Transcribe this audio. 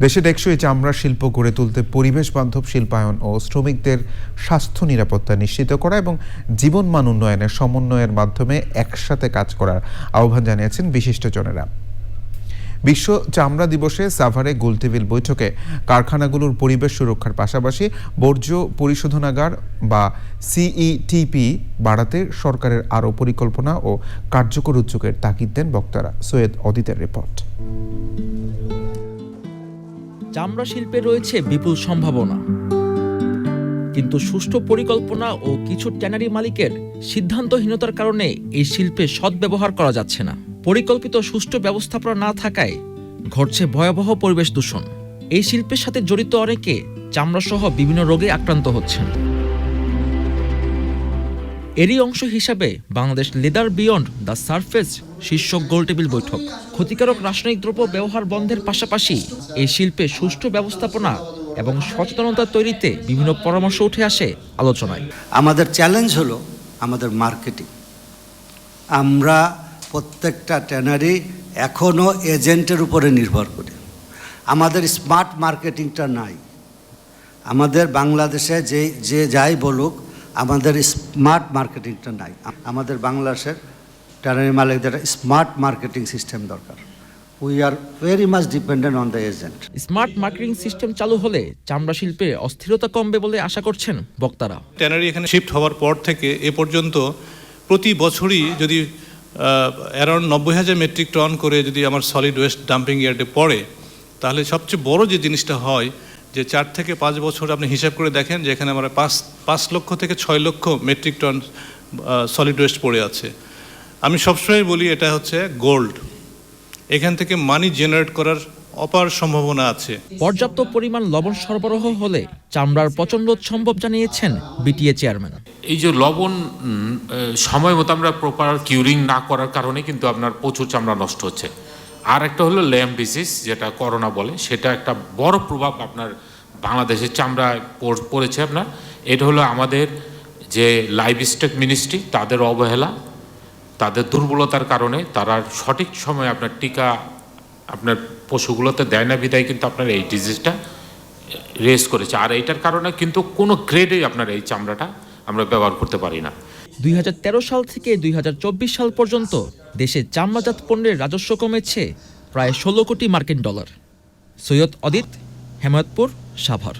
দেশে টেকসই চামড়া শিল্প গড়ে তুলতে পরিবেশ বান্ধব শিল্পায়ন ও শ্রমিকদের স্বাস্থ্য নিরাপত্তা নিশ্চিত করা এবং জীবনমান উন্নয়নের সমন্বয়ের মাধ্যমে একসাথে কাজ করার আহ্বান জানিয়েছেন বিশিষ্টজনেরা বিশ্ব চামড়া দিবসে সাভারে গোলটেবিল বৈঠকে কারখানাগুলোর পরিবেশ সুরক্ষার পাশাপাশি বর্জ্য পরিশোধনাগার বা সিইটিপি বাড়াতে সরকারের আরও পরিকল্পনা ও কার্যকর উদ্যোগের তাগিদ দেন বক্তারা। সৈয়দ অদিতের রিপোর্ট। চামড়া শিল্পে রয়েছে বিপুল সম্ভাবনা। কিন্তু সুষ্ঠু পরিকল্পনা ও কিছু ট্যানারি মালিকের সিদ্ধান্তহীনতার কারণে এই শিল্পে সদ্ব্যবহার করা যাচ্ছে না। পরিকল্পিত সুষ্ঠু ব্যবস্থাপনা না থাকায় ঘটছে ভয়াবহ পরিবেশ দূষণ। এই শিল্পের সাথে জড়িত অনেকে চামড়াসহ বিভিন্ন রোগে আক্রান্ত হচ্ছেন। এরই অংশ হিসাবে Bangladesh leather beyond the surface শীর্ষক গোলটেবিল বৈঠক। ক্ষতিকারক রাসায়নিক দ্রব্য ব্যবহার বন্ধের পাশাপাশি এই শিল্পে সুষ্ঠু ব্যবস্থাপনা এবং সচেতনতা তৈরিতে বিভিন্ন পরামর্শ উঠে আসে আলোচনায়। আমাদের চ্যালেঞ্জ হলো আমাদের মার্কেটিং আমরা প্রত্যেকটা ট্যানারি এখনও এজেন্টের উপরে নির্ভর করি। আমাদের স্মার্ট মার্কেটিংটা নাই। আমাদের বাংলাদেশে যে যে যাই বলুক আমাদের স্মার্ট মার্কেটিংটা নাই। আমাদের বাংলাদেশের ট্যানারি মালিকদের স্মার্ট মার্কেটিং সিস্টেম দরকার। We are very much dependent on the agent smart marketing system চালু হলে চামড়া শিল্পে অস্থিরতা কমবে বলে আশা করছেন বক্তারা। ট্যানারি এখানে শিফট হওয়ার পর থেকে এ পর্যন্ত প্রতি বছরই যদি অ্যারাউন্ড নব্বই হাজার মেট্রিক টন করে যদি আমার সলিড ওয়েস্ট ডাম্পিং ইয়ার্ডে পড়ে তাহলে সবচেয়ে বড় যে জিনিসটা হয় যে চার থেকে পাঁচ বছর আপনি হিসাব করে দেখেন যে এখানে আমরা পাঁচ পাঁচ লক্ষ থেকে ছয় লক্ষ মেট্রিক টন সলিড ওয়েস্ট পড়ে আছে। আমি সবসময় বলি এটা হচ্ছে গোল্ড এখান থেকে মানি জেনারেট করার অপার সম্ভাবনা আছে। পর্যাপ্ত পরিমাণ লবণ সরবরাহ হলে চামড়ার পচন রোধ সম্ভব জানিয়েছেন বিটিএ চেয়ারম্যান এই যে লবণ সময় মতো আমরা প্রপার কিউরিং না করার কারণে কিন্তু আপনার প্রচুর চামড়া নষ্ট হচ্ছে। আর একটা হলো ল্যাম ডিজিজ, যেটা করোনা বলে। সেটা একটা বড় প্রভাব আপনার বাংলাদেশের চামড়ায় পড়েছে আপনার। এটা হলো আমাদের যে লাইভ স্টক মিনিস্ট্রি, তাদের অবহেলা, তাদের দুর্বলতার কারণে তারা সঠিক সময়ে আপনার টিকা আপনার পশুগুলোতে দেয় না, বিদায় কিন্তু আপনার এই ডিজিজটা রেস করেছে। আর এইটার কারণে কিন্তু কোনো গ্রেডেই আপনার এই চামড়াটা আমরা ব্যবহার করতে পারি না। দুই হাজার তেরো সাল থেকে দুই হাজার চব্বিশ সাল পর্যন্ত দেশে চামড়াজাত পণ্যের রাজস্ব কমেছে প্রায় ষোলো কোটি মার্কিন ডলার। সৈয়দ অদিত, হেমায়তপুর, সাভার।